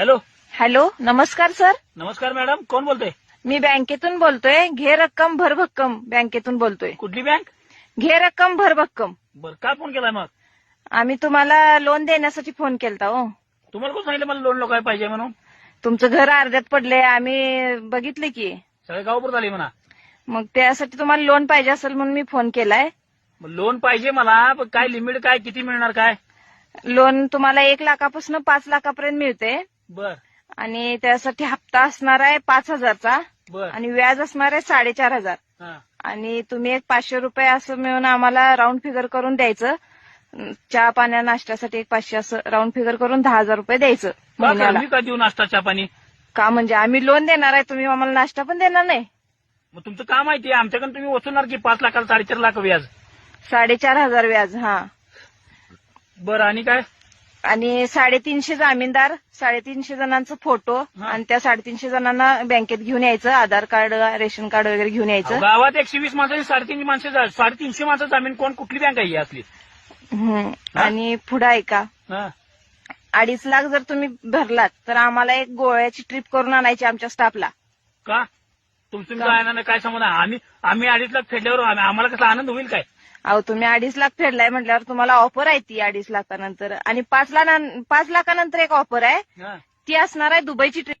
Hello. Hello नमस्कार sir. नमस्कार madam. कोण बोलतोय? मी बँकेतून बोलतोय. घे रक्कम भरभक्कम बँकेतून बोलतोय. कुठली बँक? घे रक्कम भरभक्कम बर का फोन केलाय मग? आम्ही तुम्हाला लोन देण्यासाठी फोन केलता हो. तुम्हाला कोण सांगितलं मला लोन लोक पाहिजे म्हणून? तुमचं घर अर्ध्यात पडले आम्ही बघितले की. सगळे गावपूर झाली म्हणा. मग त्यासाठी तुम्हाला लोन पाहिजे असेल म्हणून मी फोन केलाय. लोन पाहिजे मला पण काय लिमिट काय? किती मिळणार काय? लोन तुम्हाला एक लाखापासून पाच लाखापर्यंत मिळते. बर. आणि त्यासाठी हप्ता असणार आहे पाच हजारचा बर. आणि व्याज असणार आहे साडेचार हजार. हा. आणि तुम्ही एक पाचशे रुपये असं मिळून आम्हाला राऊंड फिगर करून द्यायचं. चहा पाण्या नाश्त्यासाठी एक पाचशे असं राऊंड फिगर करून दहा हजार रुपये द्यायचं का महिन्याला. मी का देऊ नाश्ता चहा पाणी? का म्हणजे आम्ही लोन देणार आहे तुम्ही आम्हाला नाश्ता पण देणार नाही. मग तुमचं काम माहिती आहे आमच्याकडे तुम्ही वसूलणार की पाच लाखाला साडेचार लाख व्याज? साडेचार हजार व्याज हा. बरं आणि काय? आणि साडेतीनशे जामीनदार साडेतीनशे जणांचा फोटो. आणि त्या साडेतीनशे जणांना बँकेत घेऊन यायचं आधार कार्ड रेशन कार्ड वगैरे घेऊन यायचं गावात एकशे वीस माणसाची साडेतीनशे माणसं जा- साडेतीनशे माणसं जामीन कोण कुठली बँक आहे ही असली हम्म. आणि पुढे ऐका हा. अडीच लाख जर तुम्ही भरलात तर आम्हाला एक गोव्याची ट्रिप करून आणायची आमच्या स्टाफला का तुमचं? काय काय संबंध आहे? आम्ही आम्ही अडीच लाख फेडल्यावर आम्ही- आम्हाला कसा आनंद होईल काय अहो तुम्ही अडीच लाख फेडलाय म्हटल्यावर तुम्हाला ऑफर आहे ती अडीच लाखानंतर. आणि पाच लाख पाच लाखानंतर एक ऑफर आहे. हा. ती असणार आहे दुबईची ट्रिप